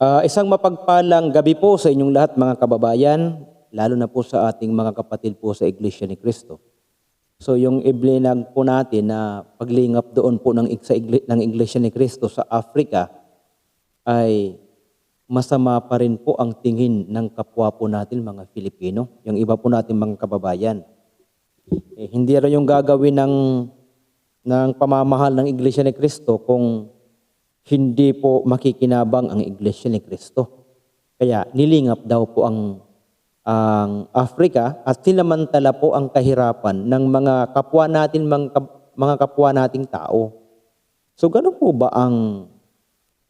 Ah, isang mapagpalang gabi po sa inyong lahat mga kababayan, lalo na po sa ating mga kapatid po sa Iglesia ni Cristo. So yung iblinag po natin na paglingap doon po ng, sa igli, ng Iglesia ni Cristo sa Africa ay masama pa rin po ang tingin ng kapwa po natin mga Filipino, yung iba po natin mga kababayan. Eh, hindi rin yung gagawin ng, ng pamamahal ng Iglesia ni Cristo kung hindi po makikinabang ang Iglesia ni Cristo. Kaya nilingap daw po ang ang Africa at sinamantala po ang kahirapan ng mga kapwa natin mga, mga kapwa nating tao. So gano'n po ba ang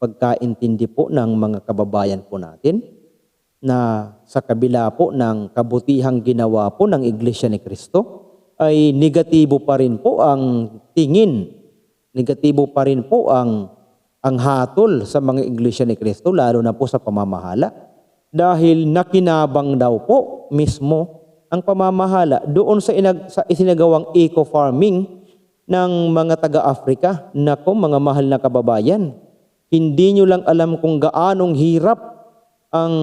pagkaintindi po ng mga kababayan po natin na sa kabila po ng kabutihang ginawa po ng Iglesia ni Cristo ay negatibo pa rin po ang tingin, negatibo pa rin po ang ang hatol sa mga iglesia ni Kristo lalo na po sa pamamahala dahil nakinabang daw po mismo ang pamamahala doon sa, inag, sa isinagawang eco-farming ng mga taga-Afrika. Nako mga mahal na kababayan, hindi nyo lang alam kung gaanong hirap ang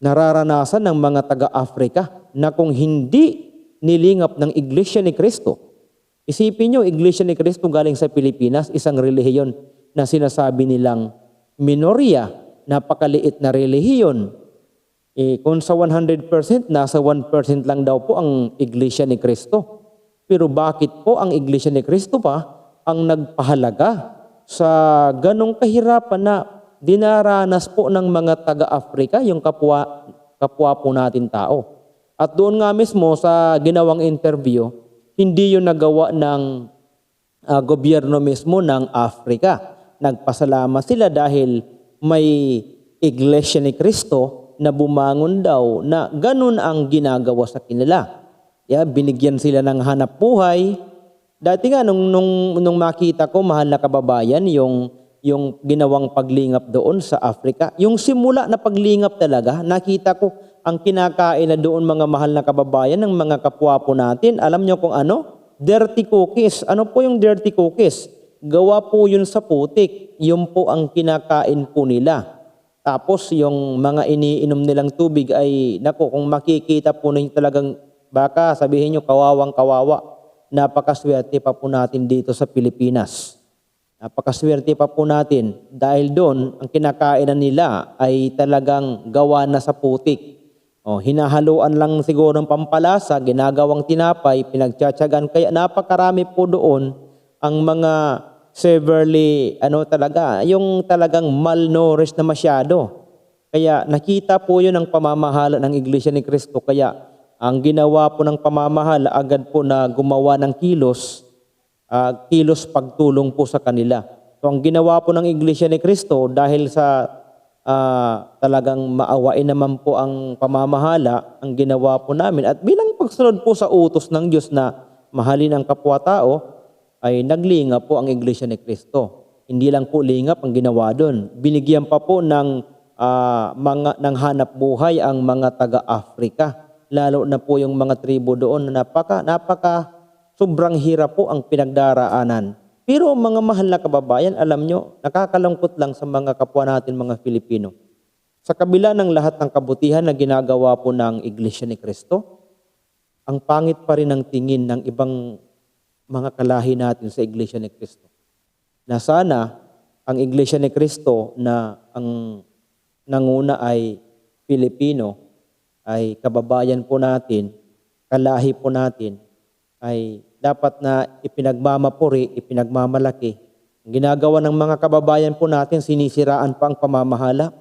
nararanasan ng mga taga-Afrika na kung hindi nilingap ng Iglesia ni Kristo. Isipin nyo, Iglesia ni Kristo galing sa Pilipinas, isang relihiyon na sinasabi nilang minorya, napakaliit na relihiyon. Eh, kung sa 100%, nasa 1% lang daw po ang Iglesia ni Kristo. Pero bakit po ang Iglesia ni Kristo pa ang nagpahalaga sa ganong kahirapan na dinaranas po ng mga taga-Afrika, yung kapwa, kapwa po natin tao. At doon nga mismo sa ginawang interview, hindi yun nagawa ng uh, gobyerno mismo ng Afrika. Nagpasalamat sila dahil may iglesia ni Kristo na bumangon daw na ganun ang ginagawa sa kanila. Yeah, binigyan sila ng hanap buhay. Dati nga nung, nung, nung makita ko, mahal na kababayan, yung, yung ginawang paglingap doon sa Afrika, yung simula na paglingap talaga, nakita ko ang kinakain na doon mga mahal na kababayan ng mga kapwa po natin. Alam nyo kung ano? Dirty cookies. Ano po yung dirty cookies? Gawa po yun sa putik. Yun po ang kinakain po nila. Tapos yung mga iniinom nilang tubig ay, nako, kung makikita po ninyo talagang baka sabihin nyo kawawang kawawa. Napakaswerte pa po natin dito sa Pilipinas. Napakaswerte pa po natin dahil doon ang kinakainan nila ay talagang gawa na sa putik. O, hinahaluan lang siguro ng pampalasa, ginagawang tinapay, pinagtsatsagan. Kaya napakarami po doon ang mga severely, ano talaga, yung talagang malnourished na masyado. Kaya nakita po yun ang pamamahala ng Iglesia ni Cristo. Kaya ang ginawa po ng pamamahala, agad po na gumawa ng kilos, uh, kilos pagtulong po sa kanila. So ang ginawa po ng Iglesia ni Cristo dahil sa uh, talagang maawain naman po ang pamamahala ang ginawa po namin. At bilang pagsunod po sa utos ng Diyos na mahalin ang kapwa-tao, ay naglinga po ang Iglesia ni Kristo. Hindi lang po lingap ang ginawa doon. Binigyan pa po ng, uh, mga, ng hanap buhay ang mga taga-Afrika. Lalo na po yung mga tribo doon na napaka, napaka sobrang hirap po ang pinagdaraanan pero mga mahal na kababayan, alam nyo, nakakalungkot lang sa mga kapwa natin mga Filipino. Sa kabila ng lahat ng kabutihan na ginagawa po ng Iglesia ni Kristo, ang pangit pa rin ang tingin ng ibang mga kalahi natin sa Iglesia ni Kristo. Na sana ang Iglesia ni Kristo na ang nanguna ay Filipino, ay kababayan po natin, kalahi po natin, ay dapat na ipinagmamapuri, ipinagmamalaki. Ang ginagawa ng mga kababayan po natin, sinisiraan pa ang pamamahala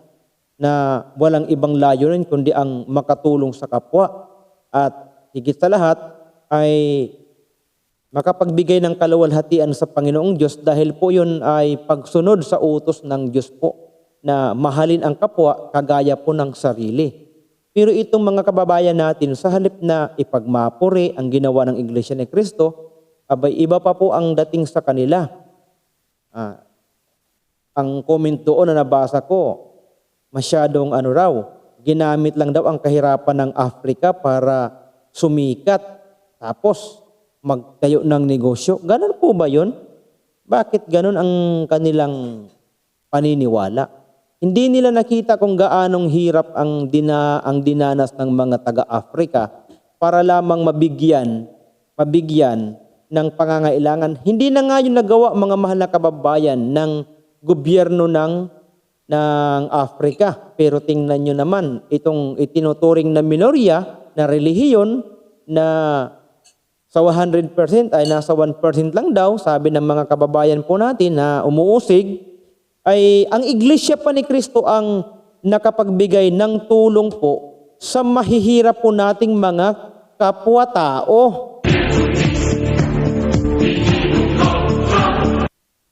na walang ibang layunin kundi ang makatulong sa kapwa. At higit sa lahat ay makapagbigay ng kaluwalhatian sa Panginoong Diyos dahil po yun ay pagsunod sa utos ng Diyos po na mahalin ang kapwa kagaya po ng sarili. Pero itong mga kababayan natin, sa halip na ipagmapuri ang ginawa ng Iglesia ni Kristo, abay iba pa po ang dating sa kanila. Ah, ang comment na nabasa ko, masyadong ano raw, ginamit lang daw ang kahirapan ng Afrika para sumikat, tapos magtayo ng negosyo. Ganon po ba yun? Bakit ganon ang kanilang paniniwala? Hindi nila nakita kung gaanong hirap ang dina ang dinanas ng mga taga-Afrika para lamang mabigyan mabigyan ng pangangailangan. Hindi na nga yung nagawa mga mahal na kababayan ng gobyerno ng ng Afrika. Pero tingnan nyo naman, itong itinuturing na minorya na relihiyon na sa 100% ay nasa 1% lang daw, sabi ng mga kababayan po natin na umuusig, ay ang iglesia pa ni Kristo ang nakapagbigay ng tulong po sa mahihirap po nating mga kapwa-tao.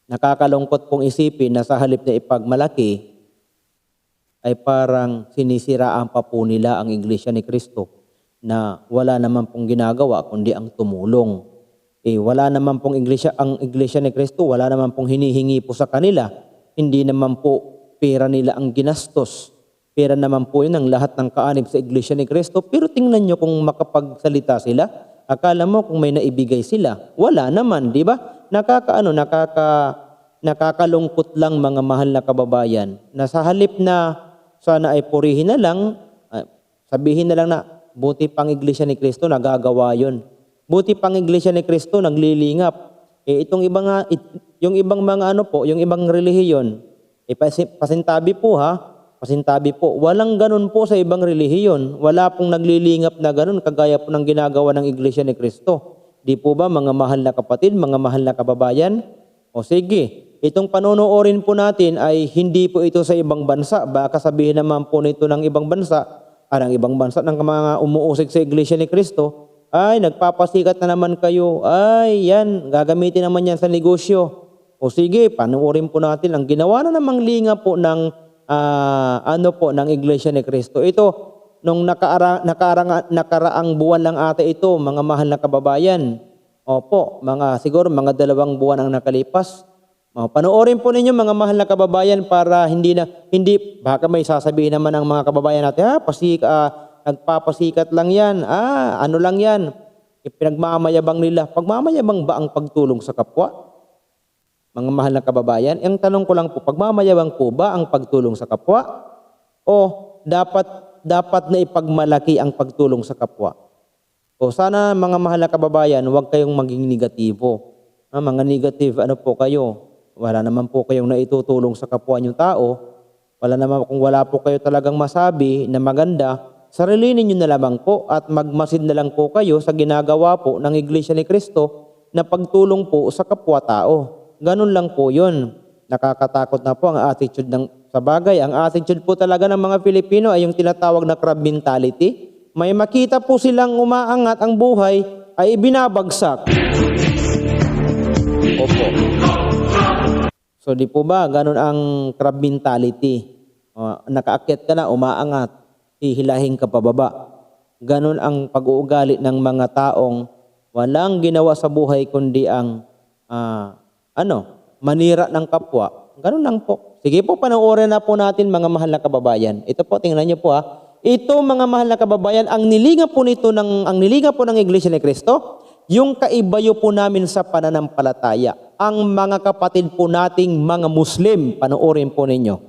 Nakakalungkot pong isipin na sa halip na ipagmalaki, ay parang sinisiraan pa po nila ang iglesia ni Kristo na wala naman pong ginagawa kundi ang tumulong. Eh, wala naman pong iglesia, ang iglesia ni Kristo, wala naman pong hinihingi po sa kanila. Hindi naman po pera nila ang ginastos. Pera naman po yun ang lahat ng kaanib sa iglesia ni Kristo. Pero tingnan nyo kung makapagsalita sila. Akala mo kung may naibigay sila. Wala naman, di ba? Nakakaano, nakaka, nakakalungkot lang mga mahal na kababayan na sa halip na sana ay purihin na lang, ah, sabihin na lang na buti pang iglesia ni Kristo nagagawa yon. Buti pang iglesia ni Kristo naglilingap. Eh itong ibang it- yung ibang mga ano po, yung ibang relihiyon, eh pasi- pasintabi po ha, pasintabi po. Walang ganun po sa ibang relihiyon. Wala pong naglilingap na ganun kagaya po ng ginagawa ng iglesia ni Kristo. Di po ba mga mahal na kapatid, mga mahal na kababayan? O sige, itong panonoorin po natin ay hindi po ito sa ibang bansa. Baka sabihin naman po nito ng ibang bansa, ah, ng ibang bansa ng mga umuusig sa iglesia ni Kristo, ay nagpapasikat na naman kayo. Ay, yan, gagamitin naman yan sa negosyo. O sige, panoorin po natin ang ginawa na namang linga po ng ah, ano po ng iglesia ni Kristo. Ito, nung nakaara, nakaarang, nakaraang buwan lang ata ito, mga mahal na kababayan. Opo, mga siguro mga dalawang buwan ang nakalipas. O, panoorin po ninyo mga mahal na kababayan para hindi na hindi baka may sasabihin naman ng mga kababayan natin, ah, pasik, ah, nagpapasikat lang 'yan. Ah, ano lang 'yan? Ipinagmamayabang nila. Pagmamayabang ba ang pagtulong sa kapwa? Mga mahal na kababayan, ang tanong ko lang po, pagmamayabang po ba ang pagtulong sa kapwa? O dapat dapat na ipagmalaki ang pagtulong sa kapwa? O sana mga mahal na kababayan, huwag kayong maging negatibo. Ah, mga negative, ano po kayo? Wala naman po kayong naitutulong sa kapwa niyong tao. Wala naman kung wala po kayo talagang masabi na maganda, sarili ninyo na lamang po at magmasid na lang po kayo sa ginagawa po ng Iglesia ni Kristo na pagtulong po sa kapwa-tao. Ganun lang po yun. Nakakatakot na po ang attitude ng sa bagay. Ang attitude po talaga ng mga Pilipino ay yung tinatawag na crab mentality. May makita po silang umaangat ang buhay ay ibinabagsak. Opo. So di po ba ganun ang crab mentality? Uh, ka na, umaangat, hihilahin ka pababa. Ganun ang pag-uugali ng mga taong walang ginawa sa buhay kundi ang ah, ano, manira ng kapwa. Ganun lang po. Sige po, panoorin na po natin mga mahal na kababayan. Ito po, tingnan niyo po ha. Ito mga mahal na kababayan, ang nilinga po nito ng ang nilinga po ng Iglesia ni Kristo, yung kaibayo po namin sa pananampalataya. Ang mga kapatid po nating mga Muslim, panoorin po ninyo.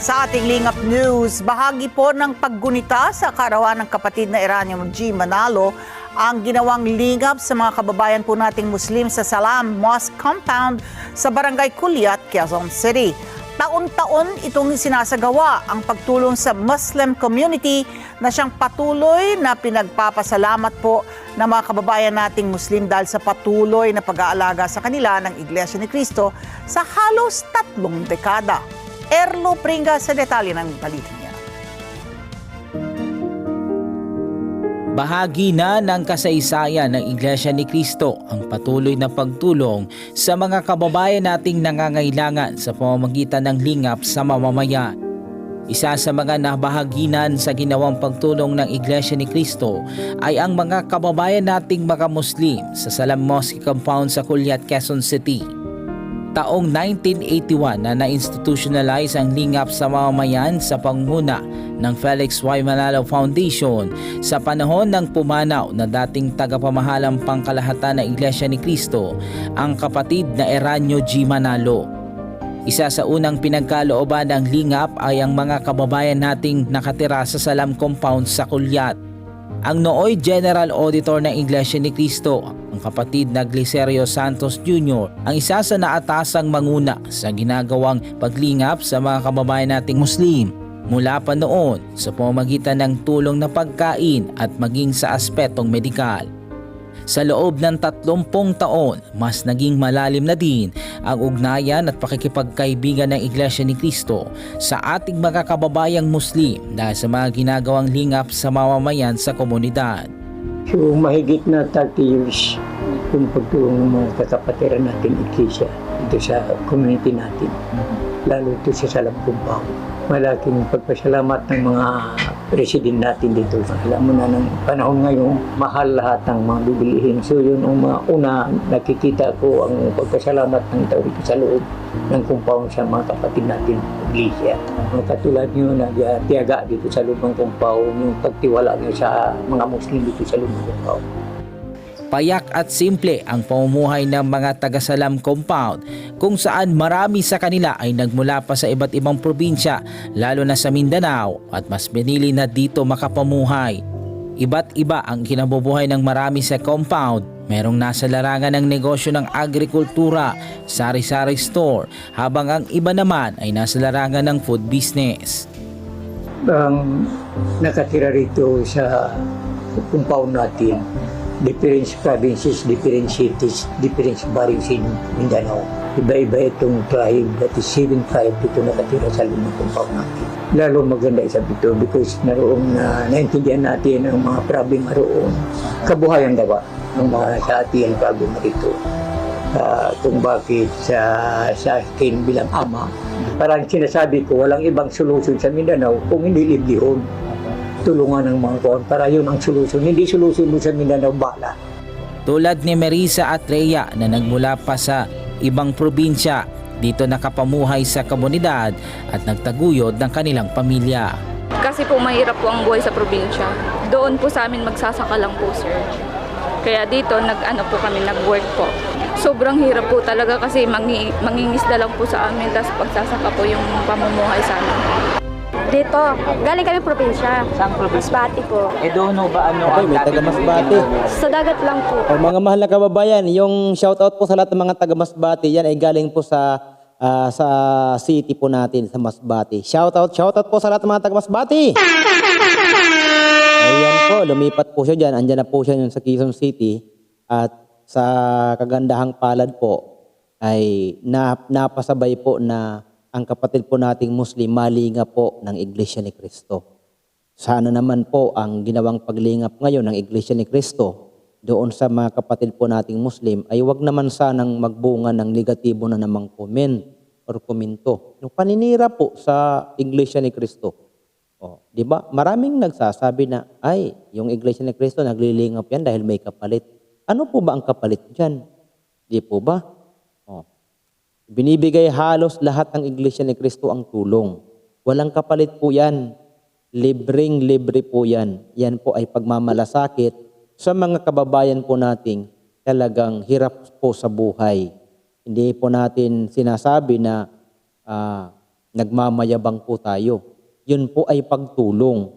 Sa ating Lingap News, bahagi po ng paggunita sa karawan ng kapatid na Iranian G. Manalo ang ginawang lingap sa mga kababayan po nating Muslim sa Salam Mosque Compound sa Barangay Kulyat, Quezon City. Taon-taon itong sinasagawa ang pagtulong sa Muslim community na siyang patuloy na pinagpapasalamat po ng mga kababayan nating Muslim dahil sa patuloy na pag-aalaga sa kanila ng Iglesia ni Cristo sa halos tatlong dekada. Erlo Pringa sa detalye ng balita Bahagi na ng kasaysayan ng Iglesia ni Cristo ang patuloy na pagtulong sa mga kababayan nating nangangailangan sa pamamagitan ng lingap sa mamamayan. Isa sa mga nabahaginan sa ginawang pagtulong ng Iglesia ni Cristo ay ang mga kababayan nating mga Muslim sa Salam Mosque Compound sa Kulyat, Quezon City. Taong 1981 na na-institutionalize ang lingap sa mamamayan sa panguna ng Felix Y. Manalo Foundation sa panahon ng pumanaw na dating tagapamahalang pangkalahatan ng Iglesia ni Cristo, ang kapatid na Eranio G. Manalo. Isa sa unang pinagkalooban ng lingap ay ang mga kababayan nating nakatira sa Salam Compound sa Kulyat. Ang nooy General Auditor ng Iglesia ni Cristo, ang kapatid na Glicerio Santos Jr., ang isa sa naatasang manguna sa ginagawang paglingap sa mga kababayan nating Muslim mula pa noon sa pamamagitan ng tulong na pagkain at maging sa aspetong medikal. Sa loob ng 30 taon, mas naging malalim na din ang ugnayan at pakikipagkaibigan ng Iglesia ni Cristo sa ating mga kababayang Muslim dahil sa mga ginagawang lingap sa mamamayan sa komunidad. So mahigit na 30 years yung pagtulong ng mga kakapatiran natin iglesia dito sa community natin. Lalo ito sa Salam Compound. Malaking pagpasalamat ng mga president natin dito. Alam mo na ng panahon ngayon, mahal lahat ng mga bibilihin. So yun ang mga una, nakikita ko ang pagpasalamat ng tao dito sa loob ng compound sa mga kapatid natin iglesia. Mga katulad nyo na tiyaga dito sa loob ng compound, yung pagtiwala nyo sa mga Muslim dito sa loob ng compound. Payak at simple ang pamumuhay ng mga taga-Salam Compound kung saan marami sa kanila ay nagmula pa sa iba't ibang probinsya lalo na sa Mindanao at mas pinili na dito makapamuhay. Iba't iba ang kinabubuhay ng marami sa compound. Merong nasa larangan ng negosyo ng agrikultura, sari-sari store, habang ang iba naman ay nasa larangan ng food business. ang nakatira rito sa compound natin, different provinces, different cities, different barrios in Mindanao. Iba-iba itong tribe, that is seven tribe dito nakatira sa lumang compound natin. Lalo maganda isa dito because naroong na naintindihan natin ang mga problema roon. Kabuhayan daw ang mga sa atin problema rito. Ah, kung bakit sa, sa akin bilang ama, parang sinasabi ko, walang ibang solusyon sa Mindanao kung hindi liblihon tulungan ng mga kuwan para yun ang solusyon. Hindi solusyon mo sa Mindanao bala. Tulad ni Marisa at Rhea na nagmula pa sa ibang probinsya, dito nakapamuhay sa komunidad at nagtaguyod ng kanilang pamilya. Kasi po mahirap po ang buhay sa probinsya. Doon po sa amin magsasaka lang po, sir. Kaya dito, nag-ano po kami, nag-work po. Sobrang hirap po talaga kasi mangi, mangingisda lang po sa amin, tapos pagsasaka po yung pamumuhay sa amin. Dito, galing kami probinsya. Saan probinsya? Masbati po. Eh doon ho ba ano Okay, may taga Masbate. Sa dagat lang po. O mga mahal na kababayan, yung shoutout po sa lahat ng mga taga Masbate, yan ay galing po sa ah, sa city po natin sa Masbate. Shoutout, shoutout po sa lahat ng mga taga Masbate. Ayan po, lumipat po siya dyan. Andyan na po siya yun sa Quezon City. At sa kagandahang palad po, ay na, napasabay po na ang kapatid po nating Muslim malinga po ng Iglesia ni Cristo. Sana naman po ang ginawang paglingap ngayon ng Iglesia ni Cristo doon sa mga kapatid po nating Muslim ay wag naman sanang magbunga ng negatibo na namang comment or komento. Yung paninira po sa Iglesia ni Cristo. Oh, 'di ba? Maraming nagsasabi na ay, yung Iglesia ni Cristo naglilingap yan dahil may kapalit. Ano po ba ang kapalit diyan? Di po ba? Binibigay halos lahat ng Iglesia ni Cristo ang tulong. Walang kapalit po yan. Libreng libre po yan. Yan po ay pagmamalasakit sa mga kababayan po nating talagang hirap po sa buhay. Hindi po natin sinasabi na ah, nagmamayabang po tayo. Yun po ay pagtulong.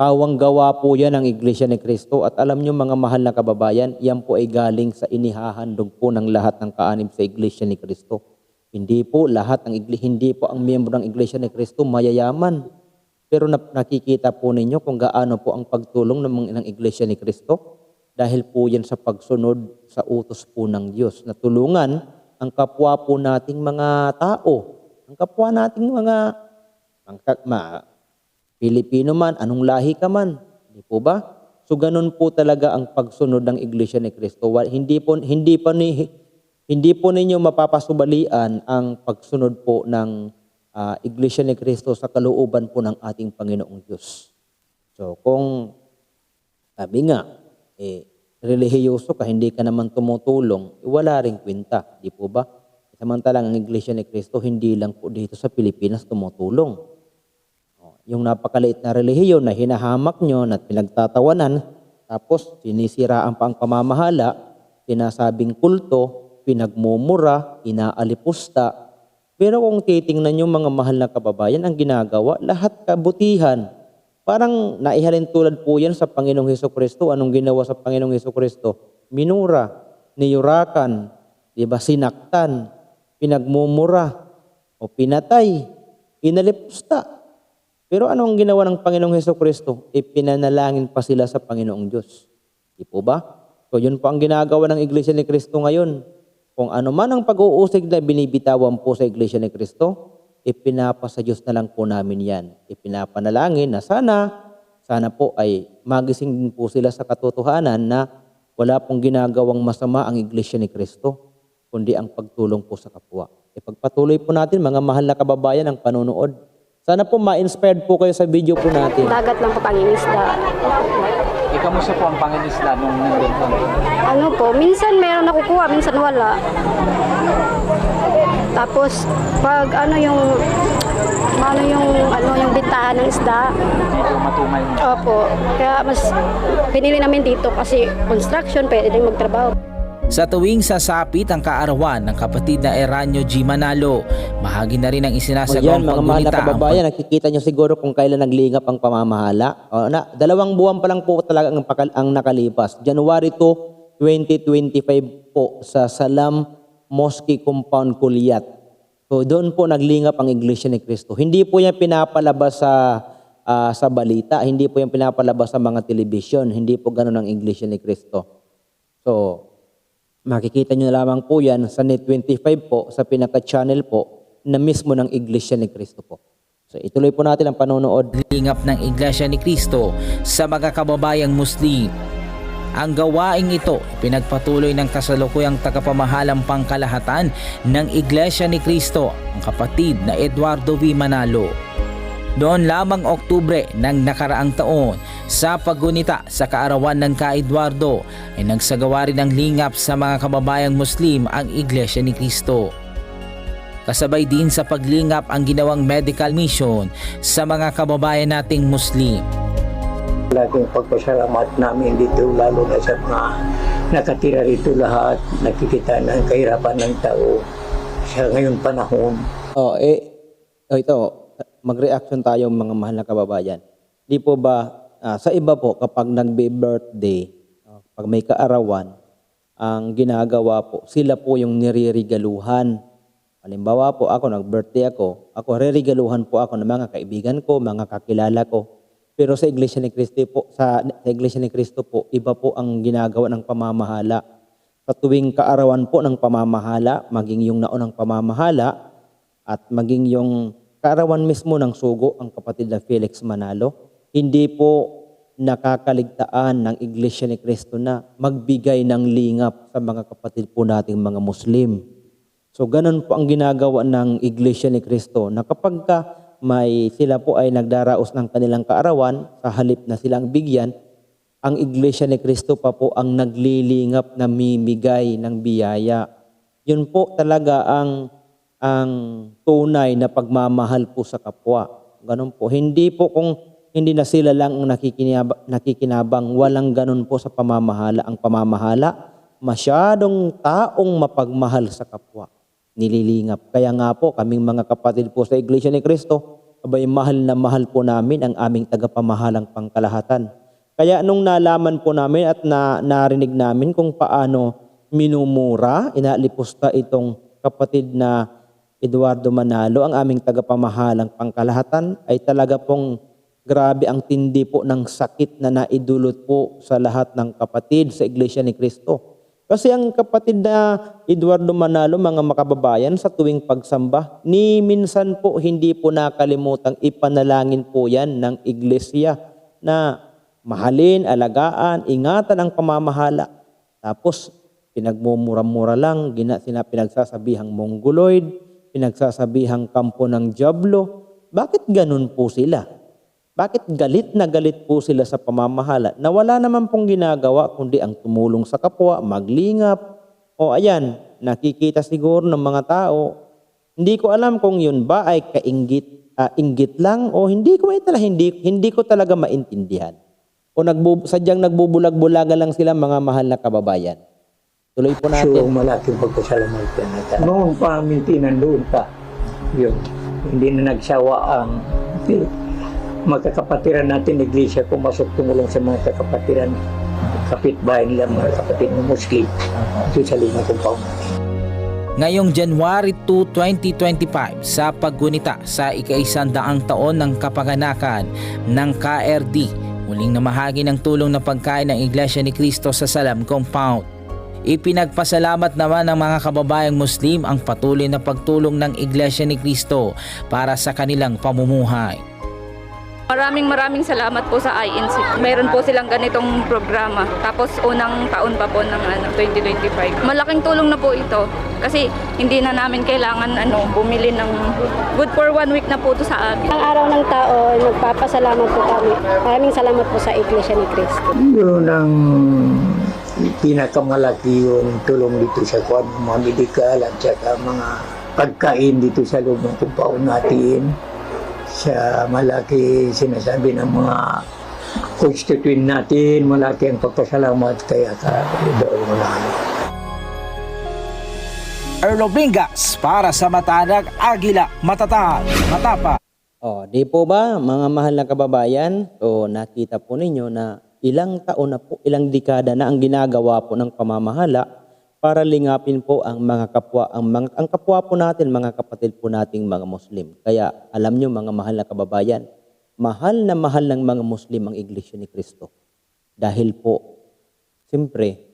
Kawang gawa po yan ng Iglesia ni Cristo at alam nyo mga mahal na kababayan, yan po ay galing sa inihahandog po ng lahat ng kaanib sa Iglesia ni Cristo. Hindi po lahat ng iglesia, hindi po ang miyembro ng Iglesia ni Cristo mayayaman. Pero nakikita po ninyo kung gaano po ang pagtulong ng ng Iglesia ni Cristo dahil po yan sa pagsunod sa utos po ng Diyos na tulungan ang kapwa po nating mga tao, ang kapwa nating mga ang ma, Pilipino man, anong lahi ka man, di po ba? So ganun po talaga ang pagsunod ng Iglesia ni Cristo. Wa- Hindi po hindi pa ni hindi po ninyo mapapasubalian ang pagsunod po ng ah, Iglesia ni Cristo sa kalooban po ng ating Panginoong Diyos. So kung sabi nga, eh, relihiyoso ka, hindi ka naman tumutulong, eh, wala rin kwenta, di po ba? Samantalang ang Iglesia ni Cristo, hindi lang po dito sa Pilipinas tumutulong. Yung napakaliit na relihiyon na hinahamak nyo at pinagtatawanan, tapos sinisiraan pa ang pamamahala, sinasabing kulto, pinagmumura, inaalipusta, Pero kung titingnan yung mga mahal na kababayan, ang ginagawa, lahat kabutihan. Parang naihalin tulad po yan sa Panginoong Heso Kristo. Anong ginawa sa Panginoong Heso Kristo? Minura, niyurakan, di ba, sinaktan, pinagmumura, o pinatay, inalipusta. Pero ano ang ginawa ng Panginoong Heso Kristo? Ipinanalangin pa sila sa Panginoong Diyos. Di po ba? So yun po ang ginagawa ng Iglesia ni Kristo ngayon. Kung ano man ang pag-uusig na binibitawan po sa Iglesia ni Kristo, ipinapasa Diyos na lang po namin yan. Ipinapanalangin na sana, sana po ay magising din po sila sa katotohanan na wala pong ginagawang masama ang Iglesia ni Kristo, kundi ang pagtulong po sa kapwa. Ipagpatuloy po natin mga mahal na kababayan ang panonood. Sana po ma-inspired po kayo sa video po natin. Dagat lang po pangingisda. Eh, kamusta po ang panginisla nung nandun ka? Ano po, minsan meron nakukuha, minsan wala. Tapos, pag ano yung, ano yung, ano yung bintahan ng isda, Medyo matumay mo. opo. Kaya mas pinili namin dito kasi construction, pwede din magtrabaho. Sa tuwing sasapit ang kaarawan ng kapatid na Eranio G. Manalo, bahagi na rin ang isinasagawang yan, mga mahal na paggunita ang kababayan, nakikita nyo siguro kung kailan naglingap ang pamamahala. O, na, dalawang buwan pa lang po talaga ang, pakal- ang nakalipas. January 2, 2025 po sa Salam Mosque Compound Kulyat. So doon po naglingap ang Iglesia ni Cristo. Hindi po yan pinapalabas sa ah, sa balita, hindi po yan pinapalabas sa mga telebisyon, hindi po ganun ang Iglesia ni Cristo. So, makikita nyo lamang po yan sa Net 25 po, sa pinaka-channel po, na mismo ng Iglesia ni Cristo po. So, ituloy po natin ang panonood. lingap ng Iglesia ni Cristo sa mga kababayang Muslim. Ang gawaing ito pinagpatuloy ng kasalukuyang tagapamahalang pangkalahatan ng Iglesia ni Cristo, ang kapatid na Eduardo V. Manalo. Noon lamang Oktubre ng nakaraang taon sa paggunita sa kaarawan ng Ka Eduardo ay nagsagawa rin ng lingap sa mga kababayang Muslim ang Iglesia ni Cristo. Kasabay din sa paglingap ang ginawang medical mission sa mga kababayan nating Muslim. Laking pagpasalamat namin dito, lalo na sa mga nakatira rito lahat, nakikita ng kahirapan ng tao sa ngayon panahon. Oh, eh, oh, ito, mag-reaction tayo mga mahal na kababayan. Di po ba, ah, sa iba po, kapag nagbe-birthday, ah, pag may kaarawan, ang ginagawa po, sila po yung niririgaluhan. Halimbawa po, ako, nag-birthday ako, ako, ririgaluhan po ako ng mga kaibigan ko, mga kakilala ko. Pero sa Iglesia ni Cristo po, sa, sa Iglesia ni Cristo po, iba po ang ginagawa ng pamamahala. Sa tuwing kaarawan po ng pamamahala, maging yung naunang pamamahala, at maging yung kaarawan mismo ng sugo, ang kapatid na Felix Manalo, hindi po nakakaligtaan ng Iglesia ni Cristo na magbigay ng lingap sa mga kapatid po nating mga Muslim. So ganun po ang ginagawa ng Iglesia ni Cristo na kapag ka may sila po ay nagdaraos ng kanilang kaarawan sa halip na silang bigyan, ang Iglesia ni Cristo pa po ang naglilingap na mimigay ng biyaya. Yun po talaga ang ang tunay na pagmamahal po sa kapwa. Ganun po. Hindi po kung hindi na sila lang ang nakikinabang, nakikinabang, walang ganun po sa pamamahala. Ang pamamahala, masyadong taong mapagmahal sa kapwa. Nililingap. Kaya nga po, kaming mga kapatid po sa Iglesia ni Cristo, abay mahal na mahal po namin ang aming tagapamahalang pangkalahatan. Kaya nung nalaman po namin at na, narinig namin kung paano minumura, inalipusta itong kapatid na Eduardo Manalo, ang aming tagapamahalang pangkalahatan, ay talaga pong grabe ang tindi po ng sakit na naidulot po sa lahat ng kapatid sa Iglesia ni Cristo. Kasi ang kapatid na Eduardo Manalo, mga makababayan, sa tuwing pagsamba, ni minsan po hindi po nakalimutang ipanalangin po yan ng iglesia na mahalin, alagaan, ingatan ang pamamahala. Tapos pinagmumura-mura lang, gina, sina, pinagsasabihang mongoloid, pinagsasabihang kampo ng Diablo. Bakit ganun po sila? Bakit galit na galit po sila sa pamamahala na wala naman pong ginagawa kundi ang tumulong sa kapwa, maglingap. O ayan, nakikita siguro ng mga tao. Hindi ko alam kung yun ba ay kainggit, ah, inggit lang o hindi ko talaga, hindi, hindi ko talaga maintindihan. O nagbu, sadyang nagbubulag-bulaga lang sila mga mahal na kababayan. Tuloy po So, natin. malaking pagpasalamat ka natin. Noon pa, minti nandun ka. Yun. Hindi na nagsawa ang magkakapatiran natin iglesia pumasok tumulong sa mga kakapatiran kapitbahay nila mga kapatid ng Muslim dito sa lima compound. Ngayong January 2, 2025 sa paggunita sa ikaisandaang taon ng kapanganakan ng KRD, muling namahagi ng tulong na pagkain ng Iglesia ni Cristo sa Salam Compound. Ipinagpasalamat naman ng mga kababayang Muslim ang patuloy na pagtulong ng Iglesia ni Cristo para sa kanilang pamumuhay. Maraming maraming salamat po sa INC. Mayroon po silang ganitong programa. Tapos unang taon pa po ng ano, 2025. Malaking tulong na po ito. Kasi hindi na namin kailangan ano, bumili ng good for one week na po ito sa amin. Ang araw ng tao, nagpapasalamat po kami. Maraming salamat po sa Iglesia ni Cristo. Yun ang pinakamalaki yung tulong dito sa kwan, mga medikal at saka mga pagkain dito sa loob ng compound natin sa malaki sinasabi ng mga constituent natin, malaki ang pagpasalamat kaya ka doon mo na. Erlo Bingas para sa Matanag Agila Matatag Matapa. Oh, di po ba mga mahal na kababayan? So nakita po ninyo na ilang taon na po, ilang dekada na ang ginagawa po ng pamamahala para lingapin po ang mga kapwa ang mga ang kapwa po natin, mga kapatid po nating mga Muslim. Kaya alam nyo mga mahal na kababayan, mahal na mahal ng mga Muslim ang Iglesia ni Kristo. Dahil po, siyempre,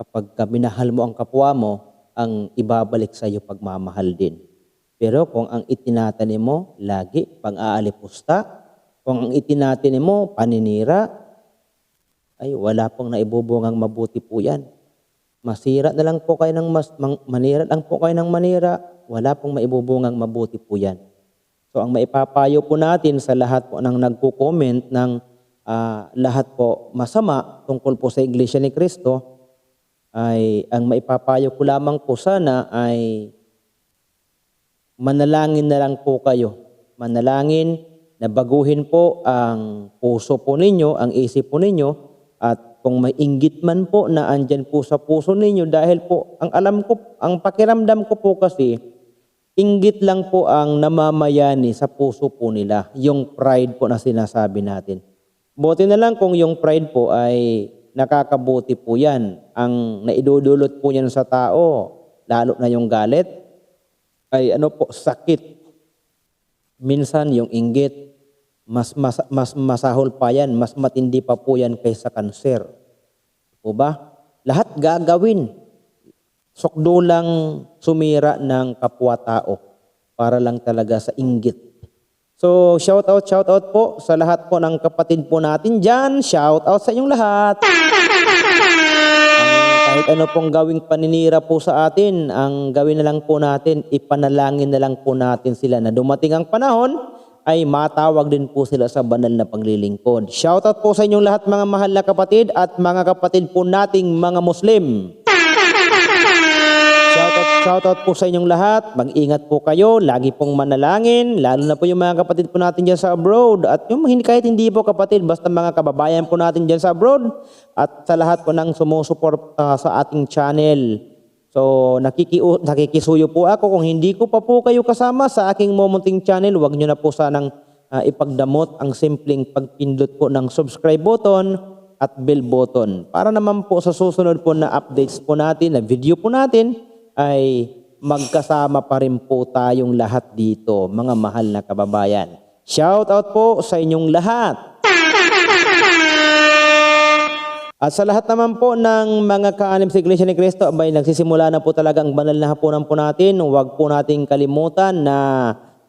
kapag ka minahal mo ang kapwa mo, ang ibabalik sa iyo pagmamahal din. Pero kung ang itinatanim mo, lagi pang-aalipusta, kung ang itinatanim mo, paninira, ay wala pong naibubungang mabuti po yan. Masira na lang po kayo ng mas, manira lang po kayo ng manira, wala pong maibubungang mabuti po yan. So ang maipapayo po natin sa lahat po ng nagko-comment ng ah, lahat po masama tungkol po sa Iglesia ni Kristo, ay ang maipapayo ko lamang po sana ay manalangin na lang po kayo. Manalangin na baguhin po ang puso po ninyo, ang isip po ninyo, at kung may inggit man po na andyan po sa puso ninyo dahil po ang alam ko, ang pakiramdam ko po kasi, inggit lang po ang namamayani sa puso po nila, yung pride po na sinasabi natin. Buti na lang kung yung pride po ay nakakabuti po yan. Ang naidudulot po yan sa tao, lalo na yung galit, ay ano po, sakit. Minsan yung inggit, mas, mas, mas masahol pa yan, mas matindi pa po yan kaysa kanser. Po ba? Lahat gagawin. Sokdo lang sumira ng kapwa-tao para lang talaga sa inggit. So, shout out, shout out po sa lahat po ng kapatid po natin dyan. Shout out sa inyong lahat. Kahit ano pong gawing paninira po sa atin, ang gawin na lang po natin, ipanalangin na lang po natin sila na dumating ang panahon, ay matawag din po sila sa banal na paglilingkod. Shoutout po sa inyong lahat mga mahal na kapatid at mga kapatid po nating mga Muslim. Shoutout, shoutout po sa inyong lahat. Mag-ingat po kayo. Lagi pong manalangin. Lalo na po yung mga kapatid po natin dyan sa abroad. At yung kahit hindi po kapatid, basta mga kababayan po natin dyan sa abroad. At sa lahat po ng sumusuporta sa ating channel. So, nakiki nakikisuyo po ako. Kung hindi ko pa po kayo kasama sa aking Momunting channel, huwag nyo na po sanang ah, ipagdamot ang simpleng pagpindot po ng subscribe button at bell button. Para naman po sa susunod po na updates po natin, na video po natin, ay magkasama pa rin po tayong lahat dito, mga mahal na kababayan. Shout out po sa inyong lahat. At sa lahat naman po ng mga kaanim sa Iglesia ni Cristo, abay nagsisimula na po talaga ang banal na hapunan po natin. Huwag po nating kalimutan na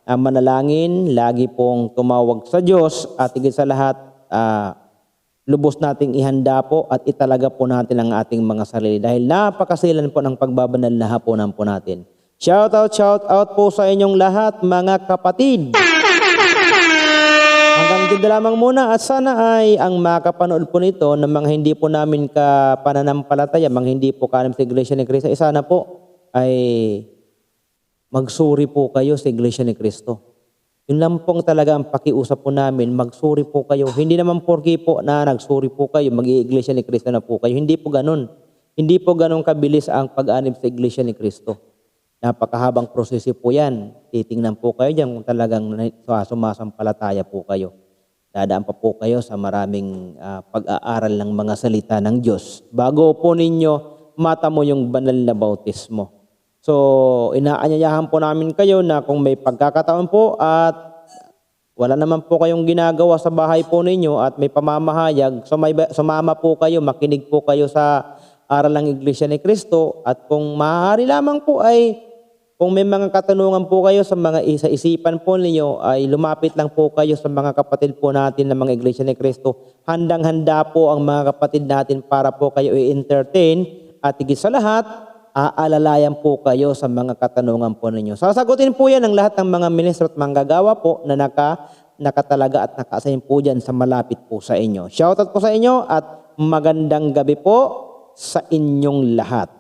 ah, manalangin, lagi pong tumawag sa Diyos at higit sa lahat, ah, lubos nating ihanda po at italaga po natin ang ating mga sarili dahil napakasilan po ng pagbabanal na hapunan po natin. Shout out, shout out po sa inyong lahat mga kapatid. Hanggang dito lamang muna at sana ay ang makapanood po nito ng mga hindi po namin ka pananampalataya, mga hindi po kanim sa Iglesia ni Cristo, eh, sana po ay magsuri po kayo sa Iglesia ni Cristo. Yun lang pong talaga ang pakiusap po namin, magsuri po kayo. Hindi naman porki po na nagsuri po kayo, mag-iiglesia ni Kristo na po kayo. Hindi po ganun. Hindi po ganun kabilis ang pag-anib sa iglesia ni Kristo. Napakahabang proseso po yan. Titingnan po kayo dyan kung talagang sumasampalataya po kayo. Dadaan pa po kayo sa maraming ah, pag-aaral ng mga salita ng Diyos bago po ninyo matamo yung banal na bautismo. So, inaanyayahan po namin kayo na kung may pagkakataon po at wala naman po kayong ginagawa sa bahay po ninyo at may pamamahayag, sumay- sumama po kayo, makinig po kayo sa aral ng Iglesia ni Cristo at kung maaari lamang po ay kung may mga katanungan po kayo sa mga isa isipan po ninyo ay lumapit lang po kayo sa mga kapatid po natin ng mga Iglesia ni Cristo. Handang-handa po ang mga kapatid natin para po kayo i-entertain at higit sa lahat, aalalayan po kayo sa mga katanungan po ninyo. Sasagutin po yan ng lahat ng mga ministro at manggagawa po na naka, nakatalaga at naka-assign po dyan sa malapit po sa inyo. Shoutout po sa inyo at magandang gabi po sa inyong lahat.